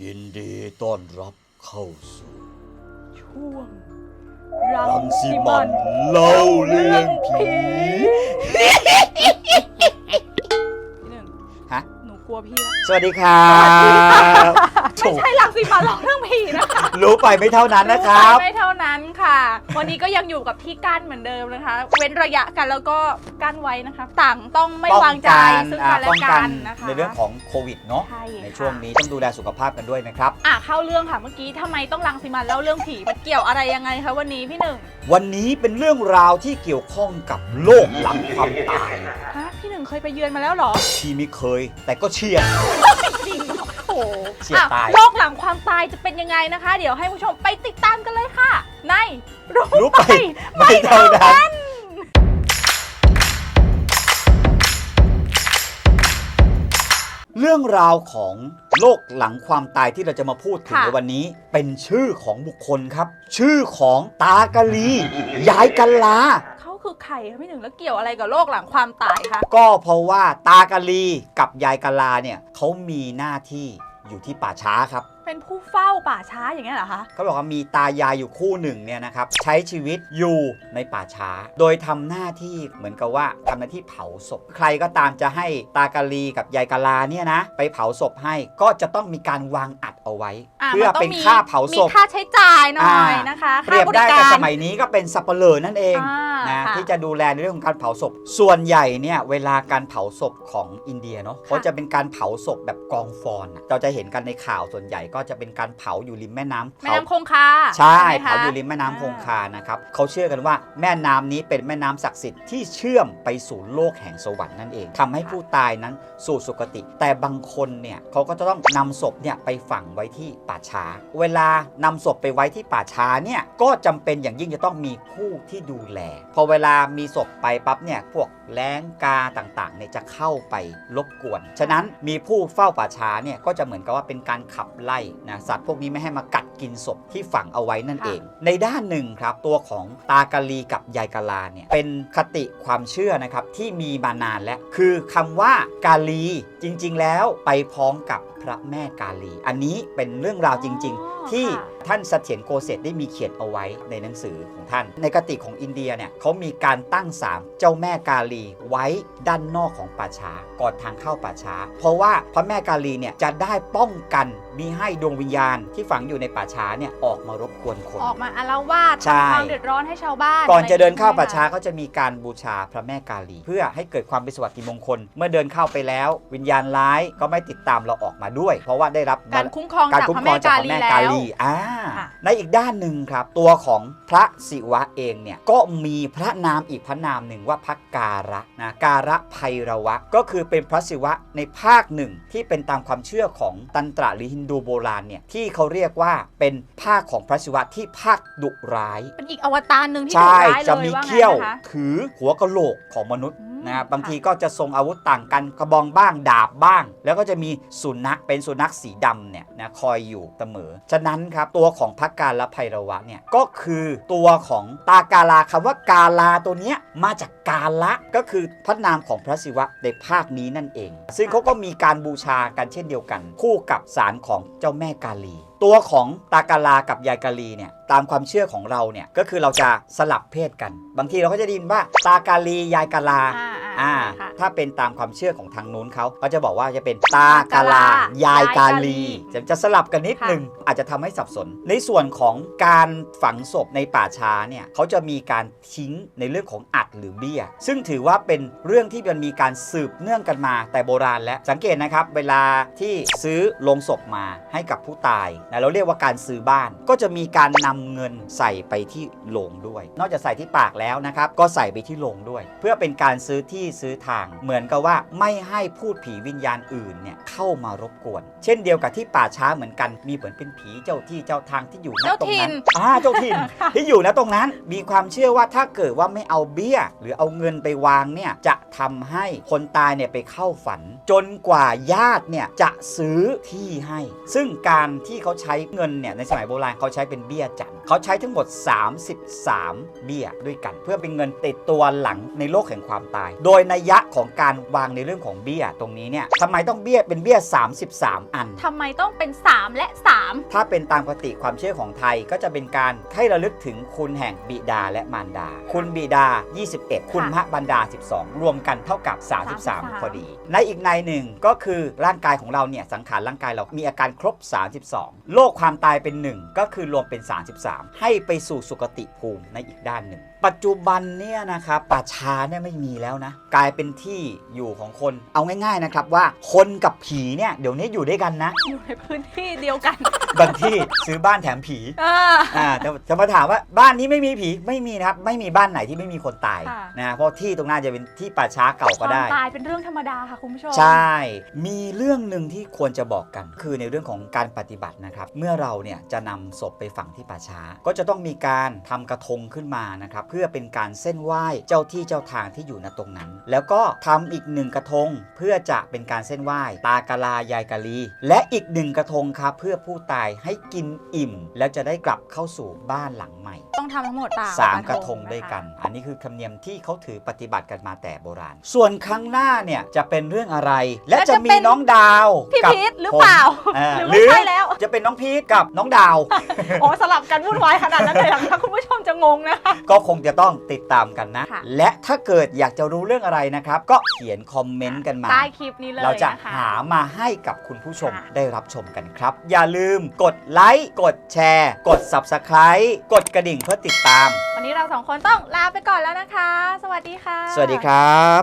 ยินดีต้อนรับเข้าสู่ ช่วง รังสิมันเล่าเรื่องผี พี่หนึ่งฮะ หนูกลัวพี่แล้วสวัสดีครับ ไม่ใช่รังสีมันหรอกเรื่องผีนะคะรู้ไปไม่เท่านั้นนะครับ ไม่เท่านั้นค่ะ วันนี้ก็ยังอยู่กับที่กั้นเหมือนเดิมนะคะ เว้นระยะกันแล้วก็กั้นไว้นะคะ ต่างต้องไม่วางใจซึ่งกันและป้องกักันนะคะในเรื่องของโควิดเนาะใช่ในค่ะช่วงนี้ต้องดูแลสุขภาพกันด้วยนะครับอะเข้าเรื่องค่ะเมื่อกี้ทำไมต้องรังสีมันแล้วเรื่องผีมันเกี่ยวอะไรยังไงคะวันนี้พี่หนึ่งวันนี้เป็นเรื่องราวที่เกี่ยวข้องกับโลกหลังความตายฮะพี่หนึ่งเคยไปเยือนมาแล้วเหรอที่ไม่เคย แต่ก็เชียร์จริง เหรอโอ้โหเฉียดตายอะโลกหลังความตายจะเป็นยังไงนะคะ เดี๋ยวให้ผู้ชมไปติดตามกันเลยค่ะ ในรู้ไปไม่เท่านั้นเรื่องราวของโลกหลังความตายที่เราจะมาพูดถึงค่ะในวันนี้ เป็นชื่อของบุคคลครับ ชื่อของตากะลี ยายกัลลาเขา คือใครคะพี่หนึ่งแล้วเกี่ยวอะไรกับโรคหลังความตายคะก็เพราะว่าตากะลีกับยายกะลาเนี่ยเขามีหน้าที่อยู่ที่ป่าช้าครับเป็นผู้เฝ้าป่าช้าอย่างเงี้ยเหรอคะ เขาบอกว่ามีตายายอยู่คู่หนึ่งเนี่ยนะครับใช้ชีวิตอยู่ในป่าช้า โดยทำหน้าที่เหมือนกับว่าทำหน้าที่เผาศพ ใครก็ตามจะให้ตากาลีกับยายกาลาเนี่ยนะ ไปเผาศพให้ก็จะต้องมีการวางอัดเอาไว้อะเพื่อมันต้งเป็นมีค่าเผาศพ มีค่าใช้จ่ายหน่อยอ่านะคะ เปรียบค่าบได้ริกับการสมัยนี้ก็เป็นสับเปลอนั่นเองอ่านะค่ะที่จะดูแลในเรื่องของการเผาศพ ส่วนใหญ่เนี่ยเวลาการเผาศพของอินเดียเนาะเขาจะเป็นการเผาศพแบบกองฟอนอะเราจะเห็นกันในข่าวส่วนใหญ่ก็จะเป็นการเผาอยู่ริมแม่น้ำแม่เขาน้ำคงคาใช่ไหมคะ เผาอยู่ริมแม่น้ำคงคานะครับเขาเชื่อกันว่าแม่น้ำนี้เป็นแม่น้ำศักดิ์สิทธิ์ที่เชื่อมไปสู่โลกแห่งสวรรค์นั่นเองทำให้ผู้ตายนั้นสู่สุคติ แต่บางคนเนี่ยเขาก็จะต้องนำศพเนี่ยไปฝังไว้ที่ป่าช้า เวลานำศพไปไว้ที่ป่าช้าเนี่ยก็จำเป็นอย่างยิ่งจะต้องมีผู้ที่ดูแล พอเวลามีศพไปปั๊บเนี่ยพวกแล้งกาต่างๆเนี่ยจะเข้าไปรบกวน ฉะนั้นมีผู้เฝ้าป่าช้าเนี่ยก็จะเหมือนกับว่าเป็นการขับไล่นะสัตว์พวกนี้ไม่ให้มากัดกินศพที่ฝังเอาไว้นั่นเอง ในด้านหนึ่งครับตัวของตากาลีกับยายกาลาเนี่ยเป็นคติความเชื่อนะครับที่มีมานานแล้วคือคำว่ากาลีจริง ๆ แล้วไปพร้อมกับ พระแม่กาลี อันนี้เป็นเรื่องราวจริง ๆ ที่ค่ะท่านเสถียรโกเศษได้มีเขียนเอาไว้ในหนังสือของท่าน ในกติของอินเดียเนี่ยเขามีการตั้งศาลเจ้าแม่กาลีไว้ด้านนอกของป่าช้าก่อนทางเข้าป่าช้า เพราะว่าพระแม่กาลีเนี่ยจะได้ป้องกันมิให้ดวงวิญญาณที่ฝังอยู่ในป่าช้าเนี่ยออกมารบกวนคนออกมาอาละวาดใช่ทำความเดือดร้อนให้ชาวบ้าน ก่อนจะเดินเข้าใช่ไหมป่าช้าคะก็จะมีการบูชาพระแม่กาลี เพื่อให้เกิดความเป็นสวัสดิมงคล เมื่อเดินเข้าไปแล้ว วิญญาณร้ายก็ไม่ติดตามเราออกมาด้วย เพราะว่าได้รับการคุ้มครองการจากคุ้มพระครองจากแม่กาพระลีแม่แล้กาวลีอ่าค่ะในอีกด้านหนึ่งครับ ตัวของพระศิวะเองเนี่ยก็มีพระนามอีกพระนามหนึ่งว่าพระการะนะการะไพรวะ ก็คือเป็นพระศิวะในภาคหนึ่งที่เป็นตามความเชื่อของตันตระหรือฮินดูโบราณเนี่ยที่เขาเรียกว่าเป็นภาคของพระศิวะที่ภาคดุร้าย เป็นอีกอวตารหนึ่งที่ใช่ดุร้ายเลยจะมีว่างั้นเขี้ยวนะคะถือหัวกะโหลกของมนุษย์อืม นะครับบางค่ะทีก็จะทรงอาวุธต่างกันกระบองบ้างดาบบ้าง แล้วก็จะมีสุนัขเป็นสุนัขสีดำเนี่ยนะคอยอยู่เสมอ ฉะนั้นครับตัวของพระการละไพรวะเนี่ยก็คือตัวของตากาลาคำว่ากาลาตัวเนี้ยมาจากกาละก็คือพระนามของพระศิวะในภาคนี้นั่นเอง ซึ่งเขาก็มีการบูชากันเช่นเดียวกัน คู่กับสารของเจ้าแม่กาลี ตัวของตากาลากับยายกาลีเนี่ยตามความเชื่อของเราเนี่ยก็คือเราจะสลับเพศกัน บางทีเราก็จะได้ยินว่าตากาลียายกาลา อ่าอ่าอ่า ค่ะ ถ้าเป็นตามความเชื่อของทางนู้นเขาเขาจะบอกว่าจะเป็นตากาลา ยายกาลี จะจะสลับกันนิดหนึ่งอาจจะทำให้สับสน ในส่วนของการฝังศพในป่าช้าเนี่ยเขาจะมีการทิ้งในเรื่องของอัดหรือเบี้ย ซึ่งถือว่าเป็นเรื่องที่มันมีการสืบเนื่องกันมา แต่โบราณแล้วสังเกตนะครับเวลาที่ซื้อโลงศพมาให้กับผู้ตายนะเราเรียกว่าการซื้อบ้าน ก็จะมีการนำเงินใส่ไปที่โลงด้วย นอกจากใส่ที่ปากแล้วนะครับก็ใส่ไปที่โลงด้วย เพื่อเป็นการซื้อที่ซื้อทาง เหมือนกับว่าไม่ให้พูดผีวิญญาณอื่นเนี่ยเข้ามารบกวน เช่นเดียวกับที่ป่าช้าเหมือนกันมีเหมือนเป็นผีเจ้าที่เจ้าทางที่อยู่ณเจ้าตรงถิ่นั้นนอ่าเจ้าถิ่นที่อยู่ณตรงนั้น มีความเชื่อว่าถ้าเกิดว่าไม่เอาเบี้ย หรือเอาเงินไปวางเนี่ยจะทำให้คนตายเนี่ยไปเข้าฝัน จนกว่าญาติเนี่ยจะซื้อที่ให้ ซึ่งการที่เขาใช้เงินเนี่ยในสมัยโบราณเขาใช้เป็นเบี้ยจันทร์เขาใช้ทั้งหมด 33 เบี้ยด้วยกัน เพื่อเป็นเงินติดตัวหลังในโลกแห่งความตาย โดยนัยยะของการวางในเรื่องของเบี้ยตรงนี้เนี่ยทำไมต้องเบี้ยเป็นเบี้ย 33 อัน ทำไมต้องเป็น 3 และ 3 ถ้าเป็นตามปกติความเชื่อของไทยก็จะเป็นการให้ระลึกถึงคุณแห่งบิดาและมารดา คุณบิดา 21 คุณพระบรรดา 12 รวมกันเท่ากับ 33 33พอดี ในอีกในหนึ่งก็คือร่างกายของเราเนี่ยสังขารร่างกายเรามีอาการครบ 32โลกความตายเป็นหนึ่งก็คือรวมเป็น 33 ให้ไปสู่สุคติภูมิในอีกด้านหนึ่ง ปัจจุบันเนี่ยนะครับป่าช้าเนี่ยไม่มีแล้วนะ กลายเป็นที่อยู่ของคน เอาง่าย ๆนะครับว่าคนกับผีเนี่ยเดี๋ยวนี้อยู่ด้วยกันนะ อยู่ในพื้นที่เดียวกันบางที่ซื้อบ้านแถมผีเอออ่าจะจะมาถามว่าบ้านนี้ไม่มีผีไม่มีนะครับ ไม่มีบ้านไหนที่ไม่มีคนตายค่ะ นะเพราะที่ตรงนั้นจะเป็นที่ป่าช้าเก่าคก็วามได้ตายเป็นเรื่องธรรมดาค่ะคุณผู้ชม ใช่ มีเรื่องหนึ่งที่ควรจะบอกกัน คือในเรื่องของการปฏิบัตินะครับ เมื่อเราเนี่ยจะนำศพไปฝังที่ป่าช้า ก็จะต้องมีการทำกระทงขึ้นมานะครับเพื่อเป็นการเส้นไหว้เจ้าที่เจ้าทางที่อยู่ณตรงนั้น แล้วก็ทำอีกหนึ่งกระทงเพื่อจะเป็นการเส้นไหว้ตากะลายายกะลี และอีกหนึ่งกระทงครับเพื่อผู้ตายให้กินอิ่ม แล้วจะได้กลับเข้าสู่บ้านหลังใหม่ ต้องทำทั้งหมดตามสามกระทงด้วยกัน อันนี้คือธรรมเนียมที่เขาถือปฏิบัติกันมาแต่โบราณ ส่วนครั้งหน้าเนี่ยจะเป็นเรื่องอะไร และจะมีน้องดาวพี่กับพีทหรือเปล่า ผมเออหรือไม่ใช่แล้ว จะเป็นน้องพีทกับน้องดาว โอ้สลับกันวุ่นวายขนาดนั้นเลยเหรอคะคุณผู้ชมจะงงนะคะ ก็คงจะต้องติดตามกันนะ ค่ะ และถ้าเกิดอยากจะรู้เรื่องอะไรนะครับ ก็เขียนคอมเมนต์กันมา ใต้คลิปนี้เลยเราจะนะคะ หามาให้กับคุณผู้ชมค่ะ ได้รับชมกันครับ อย่าลืมกดไลค์ กดแชร์ กด Subscribe กดกระดิ่งเพื่อติดตาม วันนี้เราสองคนต้องลาไปก่อนแล้วนะคะ สวัสดีค่ะ สวัสดีครับ